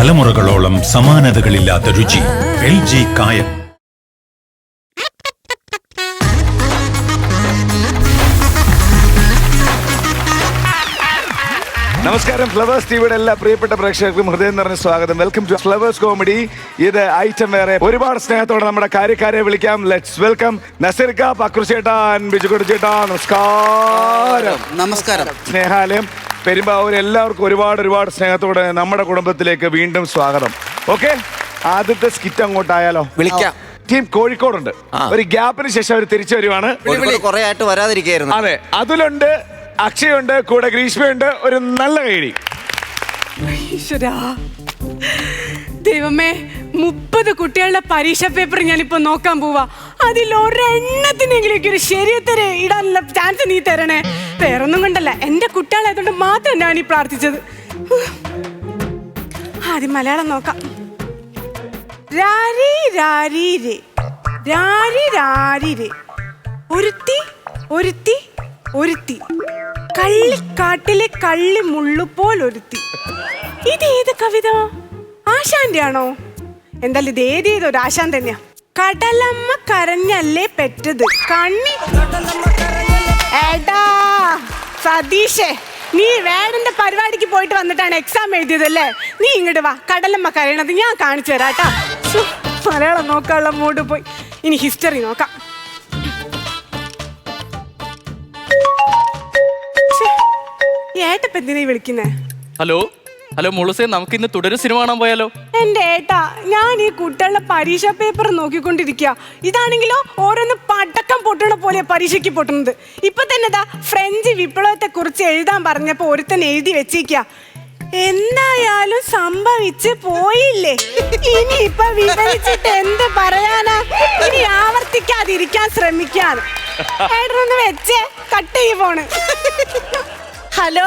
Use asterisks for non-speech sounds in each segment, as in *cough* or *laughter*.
തലമുറകളോളം സമാനതകളില്ലാത്ത രുചി. L G കായം. നമസ്കാരം. ഫ്ലവേഴ്സ് ടിവിയുടെ എല്ലാ പ്രിയപ്പെട്ട പ്രേക്ഷകർക്കും ഹൃദയം നിറഞ്ഞ സ്വാഗതം. വെൽക്കം ടു ഫ്ലവേഴ്സ് കോമഡി ഇത് ഐറ്റം വേറെ. ഒരുപാട് സ്നേഹത്തോടെ നമ്മുടെ കാര്യക്കാരെ വിളിക്കാം. ലെറ്റ്സ് വെൽക്കം നസീർക്ക പക്രുചേട്ടാൻ ബിജുകുടി ചേട്ടാ. നമസ്കാരം. നമസ്കാരം. സ്നേഹാലയം. പെരുമ്പാവൂർ എല്ലാവർക്കും ഒരുപാട് ഒരുപാട് സ്നേഹത്തോടെ നമ്മുടെ കുടുംബത്തിലേക്ക് വീണ്ടും സ്വാഗതം. ഓക്കെ? ആദ്യത്തെ സ്കിറ്റ് അങ്ങോട്ടായാലോ? വിളിക്കാം. ടീം കോഴിക്കോടുണ്ട്. ഒരു ഗ്യാപ്പിന് ശേഷം അവർ തിരിച്ചു വരുവാണ്. കുറെ ആയിട്ട് വരാതിരിക്കായിരുന്നു അതെ അതിലുണ്ട് അക്ഷയുണ്ട് കൂടെ ഗ്രീഷ്മയുണ്ട്. ഒരു നല്ല കൈഡി ദൈവമേ മുപ്പത് കുട്ടികളുടെ പരീക്ഷ പേപ്പർ ഞാനിപ്പോ നോക്കാൻ പോവാ. അതിൽ ഒരെണ്ണത്തിനെങ്കിലും ഒരു ശരിയുത്തര ഇടാനുള്ള ചാൻസ് നീ തരണേ. വേറൊന്നും കൊണ്ടല്ല. എന്റെ കുട്ടികളായതുകൊണ്ട് മാത്രം ഞാൻ ഈ പ്രാർത്ഥിച്ചത്. ആദ്യം മലയാളം നോക്കാം. ഒരുത്തി ഒരുത്തി ഒരുത്തി. കള്ളിക്കാട്ടിലെ കള്ളി മുള്ളുപോലൊരുത്തി ഇത് ഏത് കവിത? ആശാന്റെ ആണോ എന്തായാലും ഇത് ഒരു ആശാൻ തന്നെയാ? കടലമ്മ കരഞ്ഞല്ലേ പെറ്റത്? കണ്ണി സതീഷേ നീ വേടന്റെ പരിപാടിക്ക് പോയിട്ട് വന്നിട്ടാണ് എക്സാം എഴുതിയതല്ലേ നീ ഇങ്ങോട്ട് വാ കടലമ്മ കരയണത് ഞാൻ കാണിച്ചു തരാം കേട്ടാ. ശ്ശോ, മലയാളം നോക്കാനുള്ള മൂട് പോയി. ഇനി ഹിസ്റ്ററി നോക്കാം. ശ്ശേ, ഈ ഏട്ടപ്പ എന്തിനാ വിളിക്കുന്നേ? ഹലോ? ഹലോ മുളുസേ നമുക്ക് ഇന്ന് തുടരും സിനിമ കാണാൻ പോയാലോ? എന്റെ ഏട്ടാ ഞാൻ ഈ കുട്ടികളുടെ പരീക്ഷ പേപ്പർ നോക്കിക്കൊണ്ടിരിക്കുക ഇതാണെങ്കിലോ ഓരോന്ന് പടക്കം പൊട്ടണ പോലെ പരീക്ഷയ്ക്ക് പൊട്ടുന്നത്. ഇപ്പൊ തന്നെ ദാ ഫ്രഞ്ച് വിപ്ലവത്തെ കുറിച്ച് എഴുതാൻ പറഞ്ഞപ്പോ ഒരുത്തൻ എഴുതി വെച്ചേക്ക എന്തായാലും സംഭവിച്ച് പോയില്ലേ? ഇനി ഇപ്പൊ വിവരിച്ചിട്ട് എന്ത് പറയാനാ? ഇനി ആവർത്തിക്കാതിരിക്കാൻ ഏട്ടനൊന്ന് വെച്ചേ കട്ട് ചെയ്യ പോണ് ഹലോ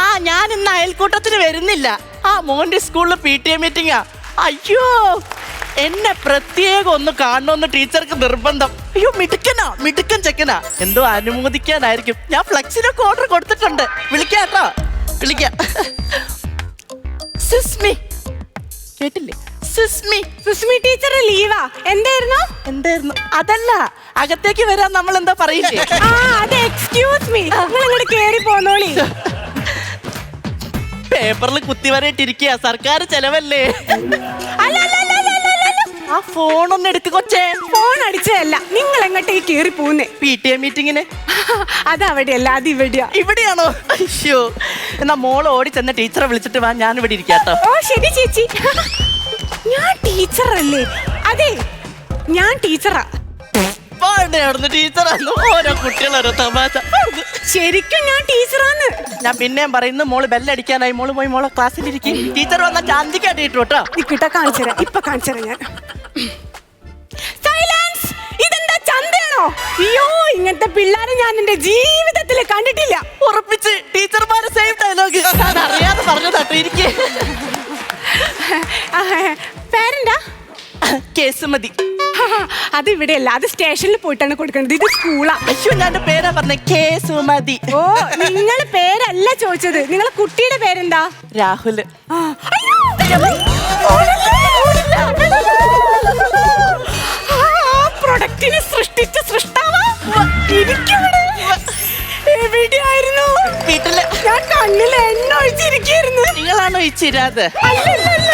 ആ ഞാൻ ഇന്ന് അയൽക്കൂട്ടത്തിന് വരുന്നില്ല. ആ മോന്റെ സ്കൂളിൽ പി ടി എ മീറ്റിംഗാ അയ്യോ എന്നെ പ്രത്യേകം ഒന്ന് കാണണമെന്ന് ടീച്ചർക്ക് നിർബന്ധം. അയ്യോ മിടുക്കനാ മിടുക്കൻ ചെക്കനാ. എന്തോ അനുമോദിക്കാനായിരിക്കും. ഞാൻ ഫ്ലക്സിനൊക്കെ ഓർഡർ കൊടുത്തിട്ടുണ്ട്. വിളിക്കാട്ടോ വിളിക്കാം. സുസ്മി. കേട്ടില്ലേ? സുസ്മി. സുസ്മി ടീച്ചർ ലീവാ. എന്തായിരുന്നു? എന്തായിരുന്നു? അതല്ല അകത്തേക്ക് വരാൻ നമ്മൾ എന്താ പറയില്ലേ? ആ അതെ എക്സ്ക്യൂസ് മീ നിങ്ങൾ ഇങ്ങോട്ട് കേറി പോന്നോളി. പേപ്പറിൽ കുത്തി വരയിട്ടിരിക്കുക സർക്കാർ ചെലവല്ലേ? ആ ഫോൺ ഒന്ന് എടുക്ക് കൊച്ചേ. ഫോൺ അടിച്ചതല്ല. നിങ്ങൾ എങ്ങോട്ടേക്ക് കേറി പോകുന്നേ പി ടി എ മീറ്റിങ്ങിന്? അത് അവിടെയല്ല അത് ഇവിടെയാ. ഇവിടെയാണോ? അയ്യോ. എന്നാ മോൾ ഓടി ചെന്ന ടീച്ചറെ വിളിച്ചിട്ട് വാ ഞാൻ ഇവിടെ ഇരിക്കാട്ടോ ഓ ശരി ചേച്ചി. ഞാൻ ടീച്ചറല്ലേ? അതെ ഞാൻ ടീച്ചറാ. ടീച്ചറാന്ന് ഓരോ കുട്ടികളോരോ തമാശ. ശരിക്കും ഞാൻ ടീച്ചറാന്ന്. ഞാൻ പിന്നെയും പറയുന്നു മോൾ ബെല്ലടിക്കാനായി മോൾ പോയി മോളെ ക്ലാസ്സിലിരിക്കും. ടീച്ചർ വന്ന ചാന്തിക്ക് ഇട്ടു കേട്ടോ. നിക്കിട്ട കാണിച്ചുതരാം ഇപ്പൊ കാണിച്ചുതരാം ഞാൻ. സൈലൻസ് ഇതെന്താ ചന്തയാണോ? അയ്യോ ഇങ്ങനത്തെ പിള്ളേരെ ഞാൻ എന്റെ ജീവിതത്തിൽ കണ്ടിട്ടില്ല. ഉറപ്പിച്ച് ടീച്ചർമാരെ സെയിം ഡയലോഗ് അറിയാതെ പറഞ്ഞതാട്ടോ ഇരിക്കേ. പേരെന്താ? കേസ് മതി. അത് ഇവിടെയല്ല. അത് സ്റ്റേഷനിൽ പോയിട്ടാണ് കൊടുക്കുന്നത്. ഇത് സ്കൂളാ. അയ്യോ ഞാൻ പേരാ പറഞ്ഞ. കേസ് മതി. ഓ നിങ്ങൾ പേരല്ല ചോദിച്ചത്. നിങ്ങളെ കുട്ടിയുടെ പേരെന്താ? രാഹുൽ പ്രൊഡക്റ്റിനെ സൃഷ്ടിച്ച സൃഷ്ടാവാ. ഇരിക്കവിടെ. എവിടെയായിരുന്നു? വീട്ടിൽ. ഞാൻ കണ്ണിൽ എണ്ണ ഒഴിച്ചിരിക്കുന്നു നിങ്ങളാണോ ഒഴിച്ചിരാതെ ചിരാത്?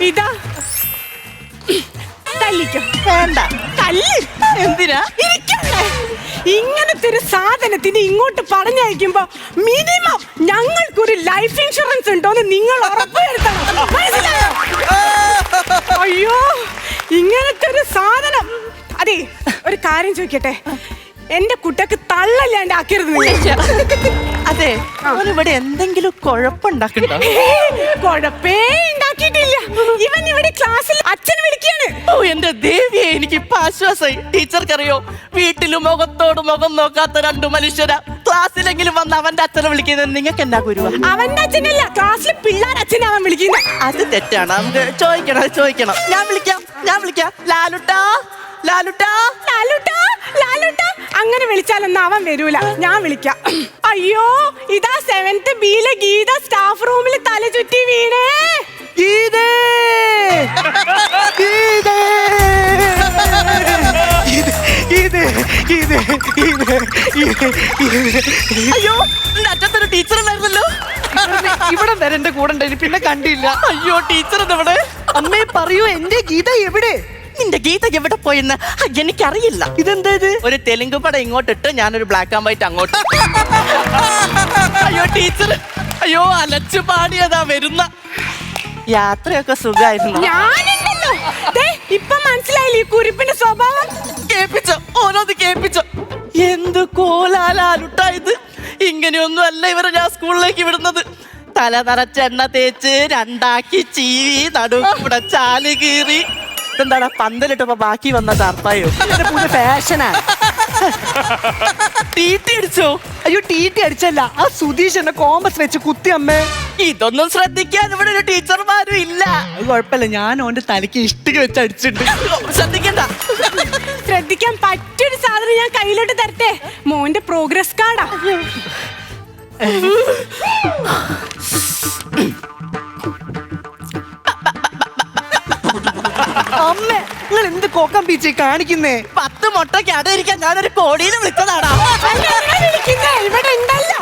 ഇതാ. തല്ലിക്കോ. വേണ്ട. തല്ല്. എന്തിനാ. ഇങ്ങനത്തെ ഒരു സാധനത്തിന് ഇങ്ങോട്ട് പറഞ്ഞയക്കുമ്പോ മിനിമം ഞങ്ങൾക്കൊരു ലൈഫ് ഇൻഷുറൻസ് ഉണ്ടോന്ന് നിങ്ങൾ ഉറപ്പുവരുത്തണം. മനസ്സിലായോ? അയ്യോ ഇങ്ങനത്തെ ഒരു സാധനം. അതെ ഒരു കാര്യം ചോദിക്കട്ടെ? എന്റെ കുട്ടക്ക് തള്ളല്ലാണ്ട് ആക്കരുത് അതെ ഇവിടെ എന്തെങ്കിലും കുഴപ്പമുണ്ടാക്കണ്ടോ കുഴപ്പേ ഉണ്ടാക്കിയിട്ടില്ല. ഇവൻ ഇവിടെ ക്ലാസ്സിൽ അച്ഛൻ വിളിക്കാണ്. ഓ എന്റെ ദേവിയെ എനിക്ക് ഇപ്പൊ ആശ്വാസമായി ടീച്ചർക്കറിയോ? വീട്ടിലും മുഖത്തോട് മുഖം നോക്കാത്ത രണ്ടു മനുഷ്യരാ. ക്ലാസ്സിലെങ്കിലും വന്ന് അവന്റെ അച്ഛനെ വിളിക്കുന്നത് നിങ്ങൾക്ക് എന്താ ഗുരുവ? അവന്റെ അച്ഛനല്ല ക്ലാസ്സിലെ പിള്ളേർ അച്ഛനെ അവൻ വിളിക്കുന്നത്. അത് തെറ്റാണ്. നമുക്ക് ചോദിക്കണം അത് ചോദിക്കണം. ഞാൻ വിളിക്കാം ഞാൻ വിളിക്കാം. ലാലുട്ടാ ലാലുട്ടാ. ലാലുട്ടാ ലാലുട്ടാ. അങ്ങനെ വിളിച്ചാലൊന്നും അവൻ വരൂല. ഞാൻ വിളിക്കാം. അയ്യോ ഇതാ സെവൻത് ബിയിലെ ഗീത സ്റ്റാഫ് റൂമിൽ തല ചുറ്റി വീണേ. ഗീതേ! ഗീതേ! അയ്യോ അറ്റത്തൊരു ടീച്ചർ ഉണ്ടായിരുന്നല്ലോ. ഇവിടെ വരെ എന്റെ കൂടെ ഉണ്ടായിരുന്നു പിന്നെ കണ്ടില്ല. അയ്യോ ടീച്ചർ ഇവിടെ അമ്മേ പറയൂ എന്റെ ഗീത എവിടെ? നിന്റെ ഗീത എവിടെ പോയെന്ന് ആ, എനിക്കറിയില്ല. ഇതെന്താ ഇത്? ഒരു തെലുങ്ക് പടം ഇങ്ങോട്ടിട്ട് ഞാനൊരു ബ്ലാക്ക് ആൻഡ് വൈറ്റ് അങ്ങോട്ട്. അയ്യോ ടീച്ചർ അയ്യോ അലച്ചു പാടിയതാ വരുന്ന. യാത്രയൊക്കെ സുഖമായിരുന്നു ഞാനുണ്ടല്ലോ ദേ, ഇപ്പൊ മനസ്സിലായില്ലേ ഈ കുരിപ്പിന്റെ സ്വഭാവം? ഓരോന്ന് കേപ്പിച്ചോ എന്ത് കോലാലാലുട്ടായത് ഇങ്ങനെയൊന്നും അല്ല ഇവരെ ഞാൻ സ്കൂളിലേക്ക് വിടുന്നത്. തല നിറച്ച എണ്ണ തേച്ച് രണ്ടാക്കി ചീവി നടുവിടെ ചാൽ കീറി. ഇതെന്താടാ പന്തലിട്ടപ്പോ ബാക്കി വന്ന എന്റെ പുതിയ ഫാഷനാ? തീറ്റി അടിച്ചോ? അയ്യോ ടി ടി അടിച്ചല്ല. ആ സുധീഷ് എന്നെ കോമ്പസ് വെച്ച് കുത്തി അമ്മേ. ഇതൊന്നും ശ്രദ്ധിക്കാൻ ഇവിടെ ഒരു ടീച്ചർമാരും ഇല്ല. അത് കുഴപ്പമില്ല ഞാൻ ഓന്റെ തലയ്ക്ക് ഇഷ്ടിക വെച്ച് അടിച്ചിട്ടുണ്ട്. ശ്രദ്ധിക്കണ്ട. ശ്രദ്ധിക്കാൻ പറ്റൊരു സാധനം ഞാൻ കയ്യിലോട്ട് തരട്ടെ? മോന്റെ പ്രോഗ്രസ് കാർഡാ. അമ്മേ നിങ്ങൾ എന്ത് കോക്കം പീച്ചി കാണിക്കുന്നേ? പത്ത് മുട്ടയ്ക്ക് അടയിരിക്കാൻ ഞാനൊരു കോടിയിൽ വിളിച്ചതാടാ ഇവിടെ ഉണ്ടല്ലോ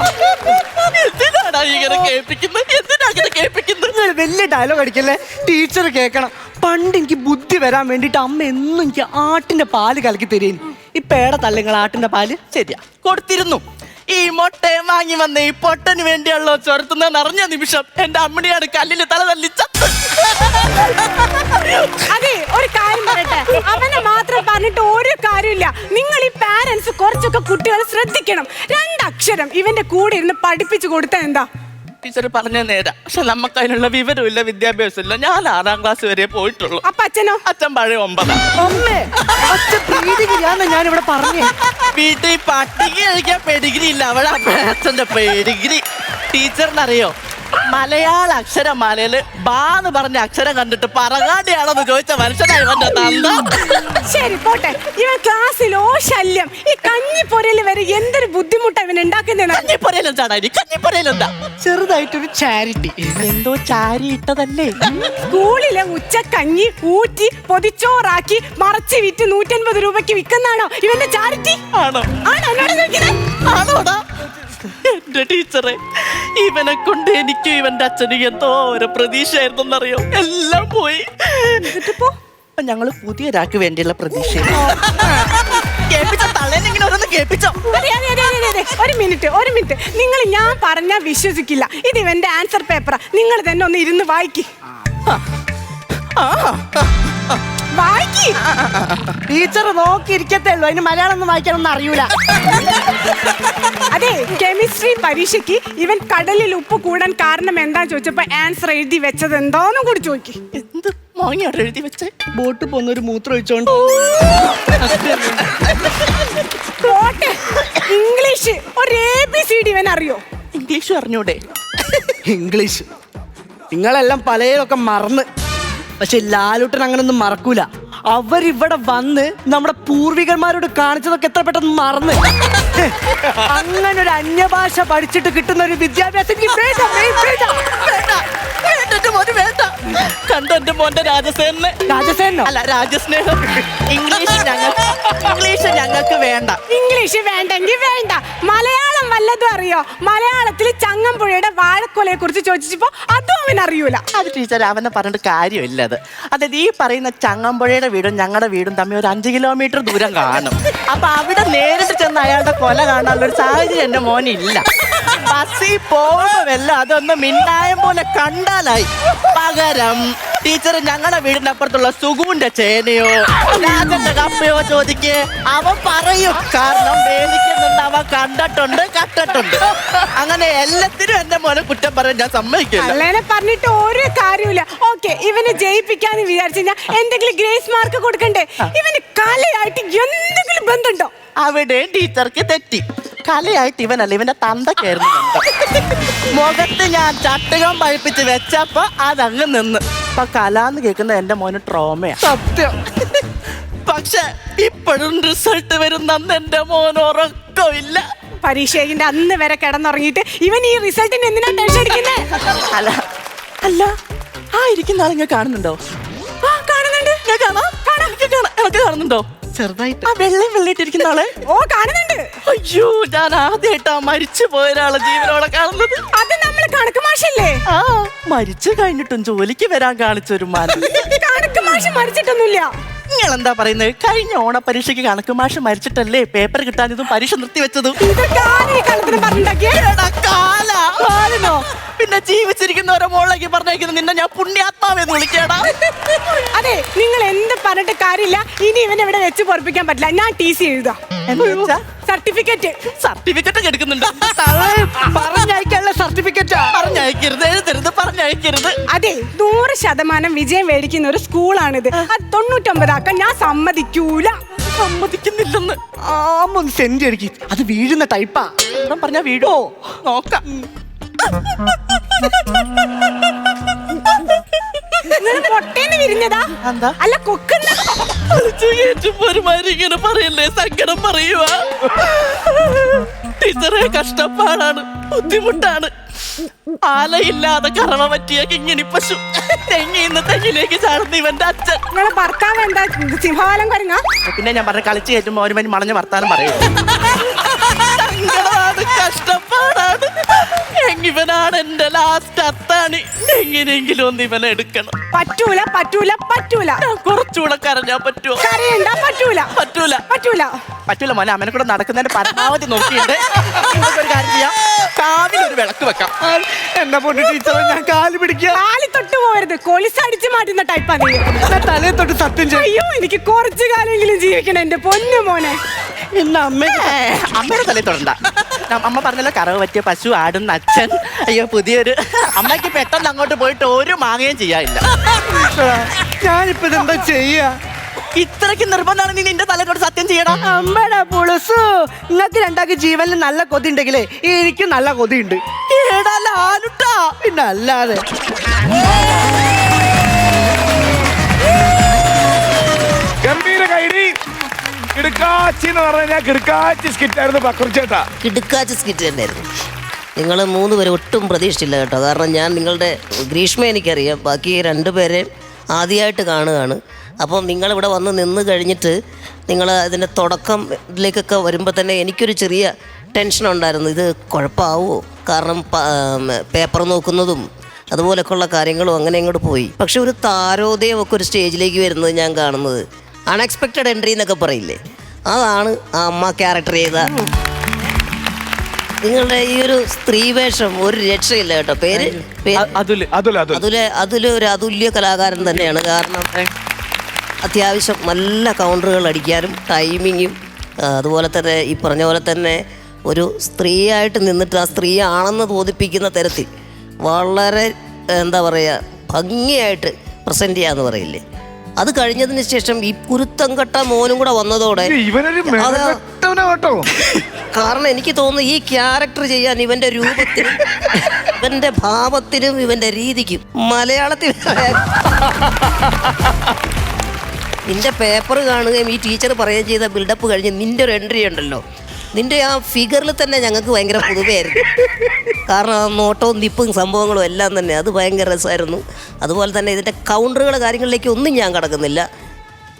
എന്തിനാടാ ഇങ്ങനെ കേൾപ്പിക്കുന്നത് എന്തിനാ ഇങ്ങനെ കേൾപ്പിക്കുന്നത് നിങ്ങൾ വലിയ ഡയലോഗ് അടിക്കല്ലേ? ടീച്ചർ കേൾക്കണം. പണ്ട് എനിക്ക് ബുദ്ധി വരാൻ വേണ്ടിട്ട് അമ്മ എന്നും എനിക്ക് ആട്ടിന്റെ പാൽ കലക്കി തരുന്നു ഈ പേട തള്ളിങ്ങൾ ആട്ടിന്റെ പാൽ? ശരിയാ. കൊടുത്തിരുന്നു. ഈ മുട്ടയും വാങ്ങി വന്ന ഈ പൊട്ടന് വേണ്ടിയുള്ള ചൊരത്തുന്ന നിറഞ്ഞ നിമിഷം? എന്റെ അമ്മണിയാണ് കല്ലിൽ തല തല്ലി ചത്ത്. അതെ ഒരു കാര്യം പറയട്ടെ. അവനെ മാത്രം പറഞ്ഞിട്ട് ഒരു കാര്യമില്ല. നിങ്ങൾ ഈ പാരന്റ്സ് കുറച്ചൊക്കെ കുട്ടികളെ ശ്രദ്ധിക്കണം. രണ്ടക്ഷരം ഇവന്റെ കൂടെ ഇരുന്ന് പഠിപ്പിച്ചു കൊടുത്ത എന്താ? ടീച്ചർ പറഞ്ഞ നേരാ. പക്ഷെ നമുക്ക് അതിനുള്ള വിവരമില്ല വിദ്യാഭ്യാസമില്ല. ഞാൻ ആറാം ക്ലാസ് വരെ പോയിട്ടുള്ളൂ. അപ്പൊ അച്ഛനോ അച്ഛൻ പഴയ ഒമ്പതാ. അമ്മേ അച്ഛൻ ഞാൻ ഇവിടെ പറഞ്ഞേ. വീട്ടിൽ പട്ടിക്ക് കഴിക്കാൻ പെഡിഗ്രി ഇല്ല. അവളെ അച്ഛന്റെ പെഡിഗ്രി ടീച്ചറിനറിയോ? മലയാള അക്ഷരമാലയിൽ ബാ എന്ന് പറഞ്ഞ അക്ഷരം കണ്ടിട്ട് പറകാടിയാണെന്ന് ചോദിച്ച മനുഷ്യനായി വന്ന തന്ത. ശരി പോട്ടെ. ഇവൻ ഓ ശല്യം. ഈ കഞ്ഞിപ്പൊരയിൽ വരെ എന്തൊരു ബുദ്ധിമുട്ടാ ഇവൻ ഉണ്ടാക്കുന്നതെന്ന് കഞ്ഞിപ്പൊരയിലെന്താടാ ഇനി? കഞ്ഞിപ്പൊരയിലെന്താ? ചെറുതായിട്ടൊരു ചാരിറ്റി. എന്തോ ചാരി ഇട്ടതല്ലേ? സ്കൂളിലെ ഉച്ചക്കഞ്ഞി ഊറ്റി പൊതിച്ചോറാക്കി മറച്ച് വിറ്റ് നൂറ്റൻപത് രൂപയ്ക്ക് വിൽക്കുന്നതാണോ ഇവന്റെ ചാരിറ്റി? ആണോ? ആണോ എന്നോട് ചോദിക്കുന്നത്? ആണോടാ? എന്റെ ടീച്ചറെ ഇവനെ കൊണ്ട് എനിക്കും ഇവന്റെ അച്ഛനും എന്തോ ഒരു പ്രതീക്ഷയായിരുന്നറിയോ എല്ലാം പോയി. എന്നിട്ടിപ്പോ പുതിയ ഞങ്ങൾ പുതിയൊരാൾക്ക് വേണ്ടിയുള്ള പ്രതീക്ഷ. കേൾപ്പിച്ചോ? തള്ളേനെങ്കിലും ഓരോന്ന് കേൾപ്പിച്ചോ? അതെ, അതെ, അതെ, അതെ, അതെ. ഒരു മിനിറ്റ് ഒരു മിനിറ്റ്. നിങ്ങൾ ഞാൻ പറഞ്ഞാൽ വിശ്വസിക്കില്ല. ഇത് ഇവന്റെ ആൻസർ പേപ്പറാ നിങ്ങൾ തന്നെ ഒന്ന് ഇരുന്ന് വായിക്ക്. വായിക്ക് ടീച്ചർ നോക്കിയിരിക്കത്തേ ഉള്ളൂ അതിന് മലയാളം ഒന്നും വായിക്കാനൊന്നും അറിയൂല. അതെ കെമിസ്ട്രി പരീക്ഷയ്ക്ക് ഇവൻ കടലിൽ ഉപ്പ് കൂടാൻ കാരണം എന്താ ചോദിച്ചപ്പോ ആൻസർ എഴുതി വെച്ചത് എന്താന്നും കൂടി ചോദിക്കും. എന്ത് മോങ്ങിയാണ് എഴുതി വെച്ചേ? ബോട്ട് പോന്ന ഒരു മൂത്രം ഒഴിച്ചോണ്ട്. പോട്ടെ ഇംഗ്ലീഷ് ഒരു എ ബി സി ഡി ഇവൻ അറിയോ? ഇംഗ്ലീഷ് അറിഞ്ഞൂടെ? ഇംഗ്ലീഷ് നിങ്ങളെല്ലാം പലയിലൊക്കെ മറന്ന്. പക്ഷെ ലാലൂട്ടൻ അങ്ങനൊന്നും മറക്കൂല. അവരിവിടെ വന്ന് നമ്മുടെ പൂർവികന്മാരോട് കാണിച്ചതൊക്കെ എത്ര പെട്ടെന്ന് മറന്ന്. അങ്ങനെ ഒരു അന്യഭാഷ പഠിച്ചിട്ട് കിട്ടുന്ന ഒരു വിദ്യാഭ്യാസം മോന്റെ രാജസേനെ രാജസേനോ അല്ല രാജസ്നേഹം. ഇംഗ്ലീഷ് ഞങ്ങൾക്ക് ഇംഗ്ലീഷ് ഞങ്ങൾക്ക് വേണ്ട. ഇംഗ്ലീഷ് വേണ്ടെങ്കിൽ വേണ്ട. മലയാളം വല്ലതും അറിയോ? മലയാളത്തിൽ ചങ്ങമ്പുഴയുടെ വാഴക്കൊലയെ കുറിച്ച് ചോദിച്ചപ്പോ അതും അവൻ അറിയൂല. അത് ടീച്ചർ അവനെ പറഞ്ഞിട്ട് കാര്യമില്ല അത്. അതായത് ഈ പറയുന്ന ചങ്ങമ്പുഴയുടെ വീടും ഞങ്ങളുടെ വീടും തമ്മിൽ ഒരു അഞ്ച് കിലോമീറ്റർ ദൂരം കാണും. അപ്പൊ അവിടെ നേരിട്ട് ചെന്ന് അയാളുടെ കൊല കാണാനുള്ള ഒരു സാഹചര്യം എന്റെ മോനില്ല. ബസ്സിൽ പോകുന്നതല്ല അതൊന്ന് മിണ്ടായം പോലെ കണ്ടാലായി. പകരം ടീച്ചർ ഞങ്ങളുടെ വീടിന്റെ അപ്പുറത്തുള്ള സുഗുവിന്റെ ചേനയോ രാജന്റെ കപ്പയോ ചോദിക്കേ. അവൻ പറയും കാരണം വേദിക്കുന്നുണ്ട് അവൻ കണ്ടിട്ടുണ്ട് കണ്ടിട്ടുണ്ട് അങ്ങനെ എല്ലാത്തിനും എന്റെ മോനെ കുറ്റം പറയാൻ ഞാൻ സമ്മതിക്കില്ല. അല്ലേനെ പറഞ്ഞിട്ട് ഒരു കാര്യമില്ല ഓക്കെ ഇവനെ ജയിപ്പിക്കാന്ന് വിചാരിച്ചു എന്തെങ്കിലും ഗ്രേസ് മാർക്ക് കൊടുക്കണ്ടേ? ഇവന് കലയായിട്ട് എന്തെങ്കിലും ബന്ധമുണ്ടോ അവിടെ ടീച്ചർക്ക് തെറ്റി. കലയായിട്ട് ഇവനല്ല ഇവന്റെ തന്തക്കായിരുന്നു. മുഖത്ത് ഞാൻ ചട്ടുകം പഴിപ്പിച്ച് വെച്ചപ്പോ അതങ്ങ് നിന്ന്. ഇപ്പൊ കല എന്ന് കേൾക്കുന്ന എന്റെ മോന് ട്രോമയാ സത്യം. പക്ഷെ ഇപ്പോഴും റിസൾട്ട് വരുന്ന അന്ന് എന്റെ മോൻ ഉറക്കമില്ല. പരീക്ഷയുടെ അന്ന് വരെ കിടന്നുറങ്ങിയിട്ട് ഇവൻ ഈ റിസൾട്ടിന് എന്തിനാ ടെൻഷൻ അടിക്കുന്നത് അല്ല. അല്ല. ആ ഇരിക്കുന്ന ആളിങ്ങ കാണുന്നുണ്ടോ? ആ കാണുന്നുണ്ട്. ഞാൻ കാണാം. കാണാം. കാണാം. എനിക്ക് കാണുന്നുണ്ടോ? ചെറുതായിട്ട്. ആ വെള്ളം വെള്ളിട്ടിരിക്കുന്ന ആളെ. ഓ കാണുന്നുണ്ട്. അയ്യോ ഞാൻ ആദ്യമായിട്ടാ മരിച്ചു പോയ ഒരാളെ ജീവനോടെ കാണുന്നത്. അത് നമ്മൾ കണക്ക് മാഷല്ലേ? ആ മരിച്ചു കഴിഞ്ഞിട്ടും ജോലിക്ക് വരാൻ കാണിച്ചൊരു മാനം. കണക്ക് മാഷ് മരിച്ചിട്ടൊന്നുമില്ല. നിങ്ങൾ എന്താ പറയുന്നത്? കഴിഞ്ഞ ഓണ പരീക്ഷയ്ക്ക് കണക്ക് മാഷ് മരിച്ചിട്ടല്ലേ പേപ്പർ കിട്ടാനിതും പരീക്ഷ നിർത്തിവെച്ചതും? പിന്നെ ജീവിച്ചിരിക്കുന്നവരെ മോളിലേക്ക് പറഞ്ഞേക്കുന്നത് നിന്നെ ഞാൻ പുണ്യാത്മാവെന്ന് വിളിക്കടാ അതെ നിങ്ങൾ എന്ത് പറഞ്ഞിട്ട് കാര്യമില്ല. ഇനി ഇവനെ ഇവിടെ വെച്ച് പൊറപ്പിക്കാൻ പറ്റില്ല. ഞാൻ ടി സി എഴുതാം? സർട്ടിഫിക്കറ്റ്. സർട്ടിഫിക്കറ്റ് എടുക്കുന്നുണ്ട്. പറഞ്ഞയക്കാനുള്ള സർട്ടിഫിക്കറ്റ്? പറഞ്ഞയക്കരുത് എഴുതരുത് പറഞ്ഞയക്കരുത്. അതെ നൂറ് ശതമാനം വിജയം മേടിക്കുന്ന ഒരു സ്കൂളാണിത്. അത് തൊണ്ണൂറ്റൊമ്പതാക്കാൻ ഞാൻ സമ്മതിക്കൂല. സമ്മതിക്കുന്നില്ലെന്ന്. ആമൊന്ന് സെന്റ് അടിക്കും. അത് വീഴുന്ന ടൈപ്പാ പറഞ്ഞാ പറഞ്ഞ വീടോ നോക്കാം. പൊട്ടേന്ന് വിരിഞ്ഞതാ? അല്ല കൊക്കുന്ന? ഇങ്ങനെ പറയല്ലേ? സങ്കടം പറയുക ടീച്ചറെ കഷ്ടപ്പാടാണ് ബുദ്ധിമുട്ടാണ്. ആലയില്ലാതെ കറവ പറ്റിയ കിങ്ങിണി പശു. തെങ്ങിന്ന് തെങ്ങിലേക്ക് ചാടുന്ന ഇവന്റെ അച്ഛൻ. നിങ്ങളെ ഭർത്താവ് എന്താ സിംഹവാലം കൊരങ്ങ. പിന്നെ ഞാൻ പറഞ്ഞ കളിച്ച് കയറ്റുമ്പോ ഒരു മണി മണഞ്ഞ വർത്താനം പറയും. കഷ്ടപ്പാടാണ്. ഇവനാണ് എന്റെ ലാസ്റ്റ് അത്താണി? എങ്ങനെയെങ്കിലും ഒന്ന് ഇവനെ എടുക്കണം. പറ്റൂല പറ്റൂല പറ്റൂല. കുറച്ചുകൂടെ കരഞ്ഞാ പറ്റൂ കരയണ്ട പറ്റൂല. പറ്റൂല. പറ്റൂല. പറ്റൂല മോനെ അമ്മനെ കൂടെ നടക്കുന്നതിന്റെ പരമാവധി നോക്കിയിട്ട് ഒരു കാര്യം ചെയ്യാം. കാവിൽ ഒരു വിളക്ക് വെക്കാം. എന്നെ പൊണ്ണു ടീച്ചർ ഞാൻ കാൽ പിടിക്കുക കാലി തൊട്ട് പോവരുത്. കൊലിസടിച്ച് മാറ്റുന്ന ടൈപ്പാ നീ. തലയെ തൊട്ട് സത്യം ചെയ്യും. അയ്യോ എനിക്ക് കുറച്ചു കാലെങ്കിലും ജീവിക്കണം എന്റെ പൊന്നു മോനെ. എന്നെ അമ്മയ്ക്ക് അമ്മയുടെ തലയിൽ തൊടണ്ട. അമ്മ പറഞ്ഞല്ലോ കറവ് പറ്റിയ പശു ആടുന്ന അച്ഛൻ. അയ്യോ പുതിയൊരു അമ്മയ്ക്ക് പെട്ടെന്ന് അങ്ങോട്ട് പോയിട്ട് ഒരു മാങ്ങയും ചെയ്യാനില്ല. ഞാനിപ്പോ ഇതെന്താ ചെയ്യാ? ഇത്രയ്ക്ക് നിർബന്ധമാണ് നീ നിന്റെ തലയോട് സത്യം ചെയ്യണം അമ്മടാ പുളുസു. നിങ്ങൾക്ക് രണ്ടാൾക്ക് ജീവനിൽ നല്ല കൊതി ഉണ്ടെങ്കിലേ എനിക്ക് നല്ല കൊതിയുണ്ട്. ഏടാ ലാലുട്ടാ. പിന്നെ അല്ലാതെ. കിടുക്കാച്ചി സ്കിറ്റ് നിങ്ങൾ മൂന്ന് പേരെ ഒട്ടും പ്രതീക്ഷിച്ചില്ല കേട്ടോ. കാരണം ഞാൻ നിങ്ങളുടെ ഗ്രീഷ്മ എനിക്കറിയാം. ബാക്കി രണ്ടുപേരെ ആദ്യമായിട്ട് കാണുകയാണ്. അപ്പം നിങ്ങളിവിടെ വന്ന് നിന്ന് കഴിഞ്ഞിട്ട് നിങ്ങൾ അതിന്റെ തുടക്കം ഇതിലേക്കൊക്കെ വരുമ്പോൾ തന്നെ എനിക്കൊരു ചെറിയ ടെൻഷൻ ഉണ്ടായിരുന്നു. ഇത് കുഴപ്പമാവുമോ കാരണം പേപ്പർ നോക്കുന്നതും അതുപോലൊക്കെയുള്ള കാര്യങ്ങളും അങ്ങനെ അങ്ങോട്ട് പോയി. പക്ഷെ ഒരു താരോദയമൊക്കെ ഒരു സ്റ്റേജിലേക്ക് വരുന്നത് ഞാൻ കാണുന്നത്. അൺഎക്സ്പെക്റ്റഡ് എൻട്രി എന്നൊക്കെ പറയില്ലേ? അതാണ് ആ അമ്മ ക്യാരക്ടർ ചെയ്ത നിങ്ങളുടെ ഈ ഒരു സ്ത്രീ വേഷം ഒരു രക്ഷയില്ല കേട്ടോ. പേര് അതിലെ അതിലെ ഒരു അതുല്യ കലാകാരൻ തന്നെയാണ്. കാരണം അത്യാവശ്യം നല്ല കൗണ്ടറുകൾ അടിക്കാനും ടൈമിങ്ങും അതുപോലെ തന്നെ ഈ പറഞ്ഞ പോലെ തന്നെ ഒരു സ്ത്രീയായിട്ട് നിന്നിട്ട് ആ സ്ത്രീ ആണെന്ന് തോന്നിപ്പിക്കുന്ന തരത്തിൽ വളരെ എന്താ പറയുക ഭംഗിയായിട്ട് പ്രസന്റ് ചെയ്യാന്ന് പറയില്ലേ? അത് കഴിഞ്ഞതിന് ശേഷം ഈ കുരുത്തം കെട്ട മോനും കൂടെ വന്നതോടെ ഇവനൊരു കേട്ടോ. കാരണം എനിക്ക് തോന്നുന്നു ഈ ക്യാരക്ടർ ചെയ്യാൻ ഇവന്റെ രൂപത്തിനും ഇവന്റെ ഭാവത്തിനും ഇവന്റെ രീതിക്കും മലയാളത്തിൽ നിന്റെ പേപ്പർ കാണുകയും ഈ ടീച്ചർ പറയുകയും ചെയ്ത ബിൽഡപ്പ് കഴിഞ്ഞ് നിന്റെ ഒരു എൻട്രി ഉണ്ടല്ലോ. നിന്റെ ആ ഫിഗറിൽ തന്നെ ഞങ്ങൾക്ക് ഭയങ്കര പുതുമയായിരുന്നു കാരണം ആ നോട്ടവും നിപ്പും സംഭവങ്ങളും എല്ലാം തന്നെ അത് ഭയങ്കര രസമായിരുന്നു. അതുപോലെ തന്നെ ഇതിന്റെ കൗണ്ടറുകൾ കാര്യങ്ങളിലേക്ക് ഒന്നും ഞാൻ കടക്കുന്നില്ല.